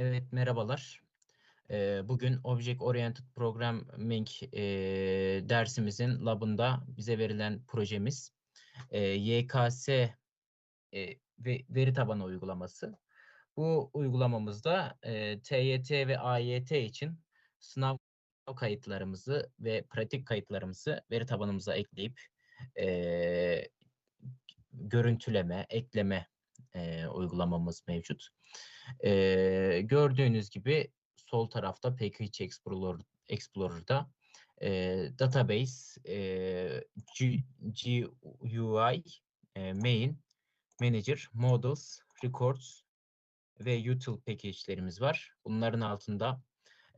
Evet, merhabalar. Ee, Bugün Object Oriented Programming e, dersimizin labında bize verilen projemiz e, YKS e, ve veri tabanı uygulaması. Bu uygulamamızda TYT ve AYT için sınav kayıtlarımızı ve pratik kayıtlarımızı veri tabanımıza ekleyip görüntüleme, ekleme uygulamamız mevcut. E, gördüğünüz gibi sol tarafta Package Explorer, Explorer'da e, Database, e, G, GUI, e, Main, Manager, Models, Records ve Util package'lerimiz var. Bunların altında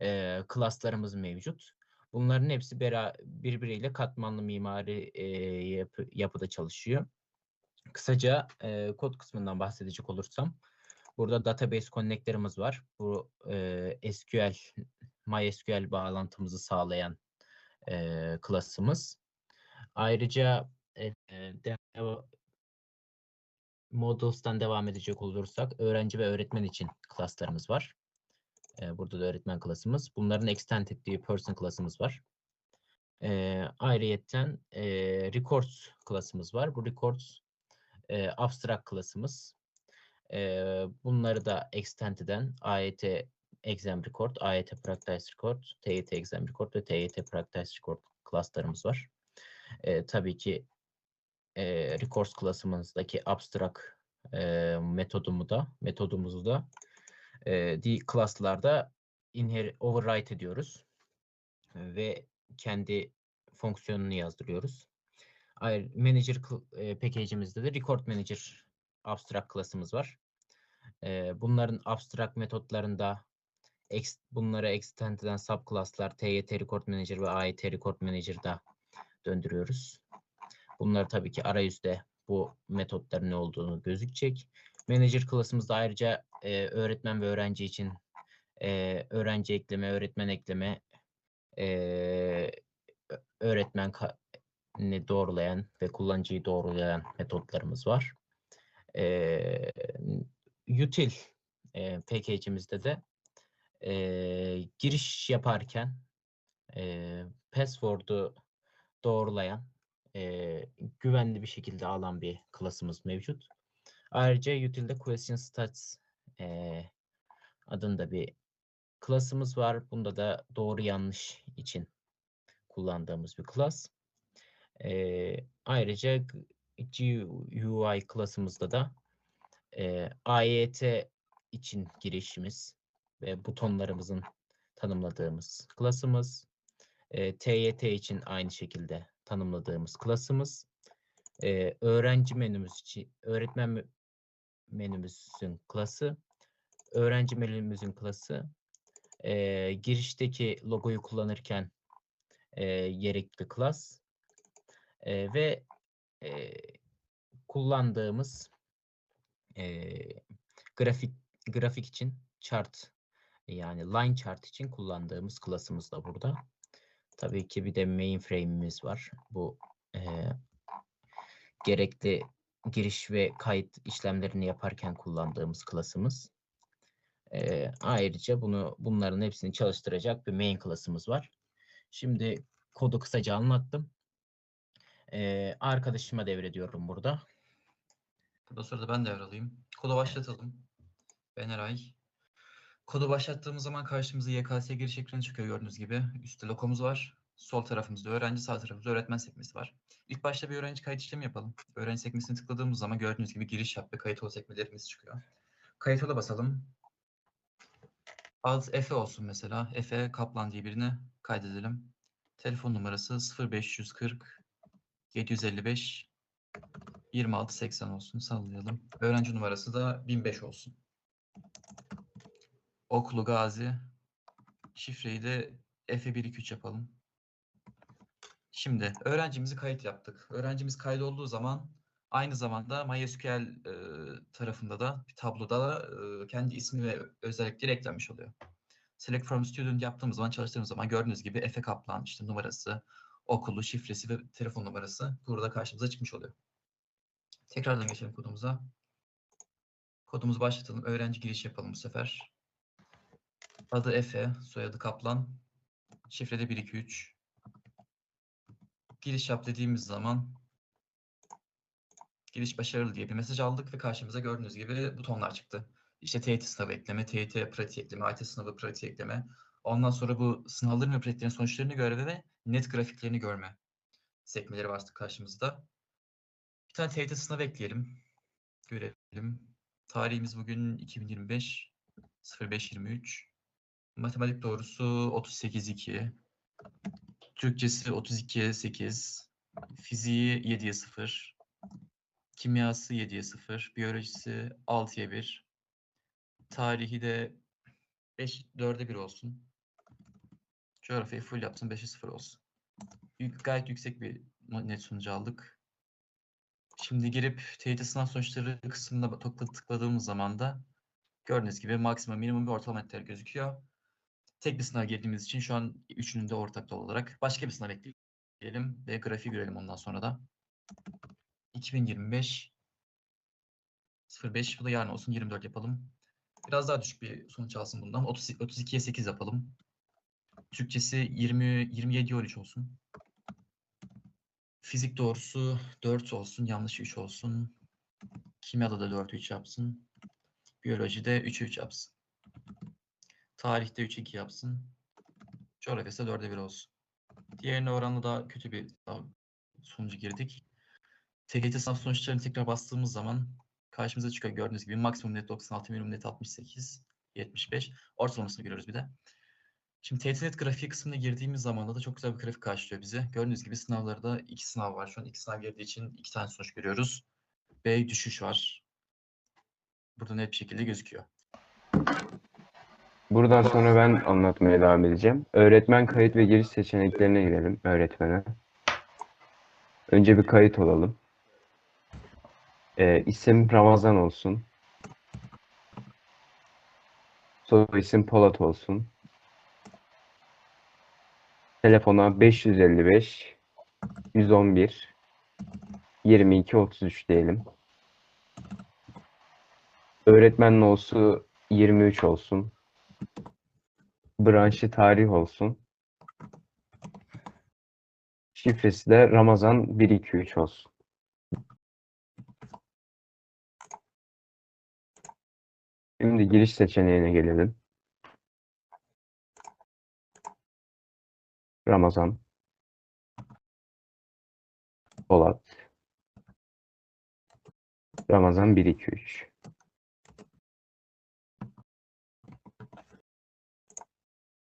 e, class'larımız mevcut. Bunların hepsi birbiriyle katmanlı mimari e, yapı, yapıda çalışıyor. Kısaca e, kod kısmından bahsedecek olursam, burada database connector'ımız var. Bu e, SQL, MySQL bağlantımızı sağlayan e, klasımız. Ayrıca e, de, Models'tan devam edecek olursak, öğrenci ve öğretmen için klaslarımız var. E, burada da öğretmen klasımız. Bunların extend ettiği person klasımız var. E, ayrıyetten e, records klasımız var. Bu records e, abstract klasımız. E, bunları da extend eden AYT exam record, AYT practice record, TYT exam record ve TYT practice record klaslarımız var. E, tabii ki e, records klasımızdaki abstract e, metodumu da metodumuzu da e, di class'larda inher override ediyoruz ve kendi fonksiyonunu yazdırıyoruz. Ayrı manager e, package'imizde de record manager abstract klasımız var. E, bunların abstract metotlarında ex, bunlara extend eden subclasslar TYT record manager ve AYT record manager'da döndürüyoruz. Bunlar tabii ki arayüzde bu metotların ne olduğunu gözükecek. Manager klasımızda ayrıca e, öğretmen ve öğrenci için e, öğrenci ekleme, öğretmen ekleme, e, öğretmen ne doğrulayan ve kullanıcıyı doğrulayan metotlarımız var. E, util e, package'imizde de e, giriş yaparken e, password'u doğrulayan e, güvenli bir şekilde alan bir klasımız mevcut. Ayrıca util'de question stats e, adında bir klasımız var. Bunda da doğru yanlış için kullandığımız bir klas. E, ayrıca GUI klasımızda da e, AYT için girişimiz ve butonlarımızın tanımladığımız klasımız. E, TYT için aynı şekilde tanımladığımız klasımız. E, öğrenci menümüz için, öğretmen menümüzün klası, öğrenci menümüzün klası, e, girişteki logoyu kullanırken e, gerekli klas e, ve e, kullandığımız e, grafik grafik için chart yani line chart için kullandığımız klasımız da burada. Tabii ki bir de mainframe'imiz var. Bu e, gerekli giriş ve kayıt işlemlerini yaparken kullandığımız klasımız. E, ayrıca bunu bunların hepsini çalıştıracak bir main klasımız var. Şimdi kodu kısaca anlattım. E, arkadaşıma devrediyorum burada. Bu sırada ben devralayım. Kodu başlatalım. Ben Eray. Kodu başlattığımız zaman karşımıza YKS giriş ekranı çıkıyor gördüğünüz gibi. Üstte lokomuz var. Sol tarafımızda öğrenci, sağ tarafımızda öğretmen sekmesi var. İlk başta bir öğrenci kayıt işlemi yapalım. Öğrenci sekmesini tıkladığımız zaman gördüğünüz gibi giriş yap ve kayıt ol sekmelerimiz çıkıyor. Kayıt ola basalım. Ad Efe olsun mesela. Efe Kaplan diye birini kaydedelim. Telefon numarası 0540 755 2680 olsun. Sallayalım. Öğrenci numarası da 1005 olsun. Okulu Gazi. Şifreyi de F123 yapalım. Şimdi öğrencimizi kayıt yaptık. Öğrencimiz kaydolduğu zaman aynı zamanda MySQL e, tarafında da bir tabloda da e, kendi ismi ve özellikleri eklenmiş oluyor. Select from student yaptığımız zaman çalıştığımız zaman gördüğünüz gibi Efe Kaplan işte numarası, okulu, şifresi ve telefon numarası burada karşımıza çıkmış oluyor. Tekrardan geçelim kodumuza. Kodumuzu başlatalım. Öğrenci giriş yapalım bu sefer. Adı Efe, soyadı Kaplan. Şifrede 123. Giriş yap dediğimiz zaman giriş başarılı diye bir mesaj aldık ve karşımıza gördüğünüz gibi butonlar çıktı. İşte TYT sınavı ekleme, TYT pratik ekleme, AYT sınavı pratik ekleme. Ondan sonra bu sınavların ve pratiklerin sonuçlarını görme ve net grafiklerini görme sekmeleri var karşımızda. Bir tane TYT sınavı ekleyelim. Görelim. Tarihimiz bugün 2025 0523. Matematik doğrusu 38.2. Türkçesi 32'ye 8. Fiziği 7'ye 0. Kimyası 7'ye 0. Biyolojisi 6'ya 1. Tarihi de 5, 4'e 1 olsun. Coğrafyayı full yaptım 5'e 0 olsun. Yük- Gayet yüksek bir net sonucu aldık. Şimdi girip TYT sınav sonuçları kısmına tıkla- tıkladığımız zaman da gördüğünüz gibi maksimum minimum ve ortalama netler gözüküyor. Tek bir sınav girdiğimiz için şu an üçünün de ortak olarak başka bir sınav ekleyelim ve grafiği görelim ondan sonra da. 2025 05 bu da yarın olsun 24 yapalım. Biraz daha düşük bir sonuç alsın bundan. 30, 32'ye 8 yapalım. Türkçesi 20 27'ye 13 olsun. Fizik doğrusu 4 olsun, yanlışı 3 olsun. Kimyada da 4 3 yapsın. Biyolojide 3 3 yapsın. Tarihte 3 2 yapsın. Coğrafyası 4'e 1 olsun. Diğerine oranla daha kötü bir sonucu girdik. TGT sınav sonuçlarını tekrar bastığımız zaman karşımıza çıkıyor gördüğünüz gibi maksimum net 96, minimum net 68, 75. Ortalamasını görüyoruz bir de. Şimdi TYT net grafiği kısmına girdiğimiz zaman da çok güzel bir grafik karşılıyor bize. Gördüğünüz gibi sınavlarda iki sınav var. Şu an iki sınav girdiği için iki tane sonuç görüyoruz. Ve düşüş var. Burada net bir şekilde gözüküyor. Buradan sonra ben anlatmaya devam edeceğim. Öğretmen kayıt ve giriş seçeneklerine girelim öğretmene. Önce bir kayıt olalım. Ee, isim Ramazan olsun. Soy isim Polat olsun. Telefona 555 111 22 33 diyelim. Öğretmen nosu 23 olsun. Branşı tarih olsun. Şifresi de Ramazan 123 olsun. Şimdi giriş seçeneğine gelelim. Ramazan. Polat. Ramazan 123.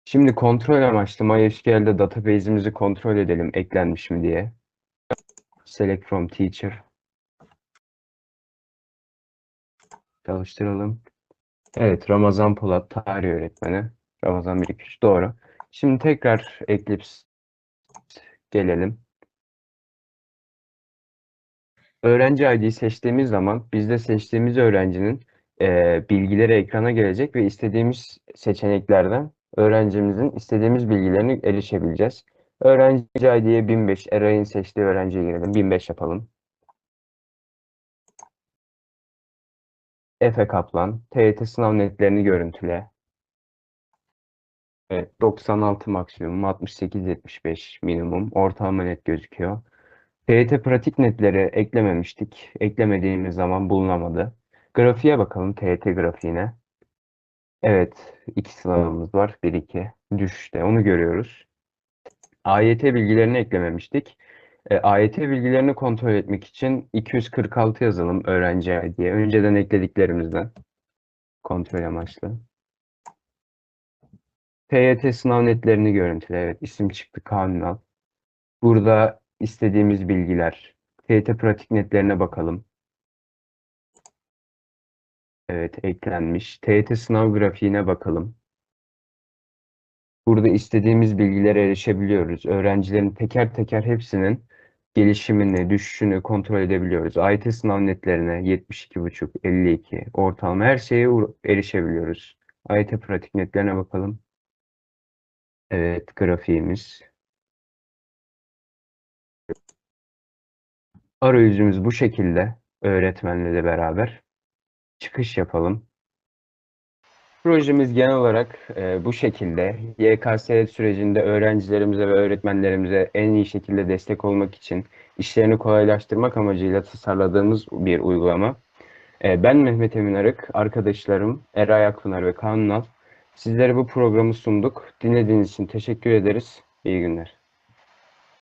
Şimdi kontrol amaçlı MySQL'de database'imizi kontrol edelim eklenmiş mi diye. Select from teacher. Çalıştıralım. Evet, Ramazan Polat tarih öğretmeni. Ramazan 123 doğru. Şimdi tekrar Eclipse gelelim. Öğrenci ID'yi seçtiğimiz zaman bizde seçtiğimiz öğrencinin e, bilgileri ekrana gelecek ve istediğimiz seçeneklerden öğrencimizin istediğimiz bilgilerine erişebileceğiz. Öğrenci ID'ye 1005, Eray'ın seçtiği öğrenciye girelim. 1005 yapalım. Efe Kaplan, TYT sınav netlerini görüntüle. Evet, 96 maksimum, 68-75 minimum, ortalama net gözüküyor. TYT pratik netleri eklememiştik. Eklemediğimiz zaman bulunamadı. Grafiğe bakalım, TYT grafiğine. Evet, iki sınavımız var. 1-2 düşüşte, onu görüyoruz. AYT bilgilerini eklememiştik. E, AYT bilgilerini kontrol etmek için 246 yazalım öğrenci diye. Önceden eklediklerimizden kontrol amaçlı. TYT sınav netlerini görüntüle. Evet isim çıktı Kanunal. Burada istediğimiz bilgiler. TYT pratik netlerine bakalım. Evet eklenmiş. TYT sınav grafiğine bakalım. Burada istediğimiz bilgilere erişebiliyoruz. Öğrencilerin teker teker hepsinin gelişimini, düşüşünü kontrol edebiliyoruz. AYT sınav netlerine 72,5, 52, ortalama her şeye erişebiliyoruz. AYT pratik netlerine bakalım. Evet, grafiğimiz. Arayüzümüz bu şekilde öğretmenle beraber. Çıkış yapalım. Projemiz genel olarak e, bu şekilde. YKS sürecinde öğrencilerimize ve öğretmenlerimize en iyi şekilde destek olmak için işlerini kolaylaştırmak amacıyla tasarladığımız bir uygulama. E, ben Mehmet Emin Arık, arkadaşlarım Eray Akpınar ve Kaan Ünal. Sizlere bu programı sunduk. Dinlediğiniz için teşekkür ederiz. İyi günler.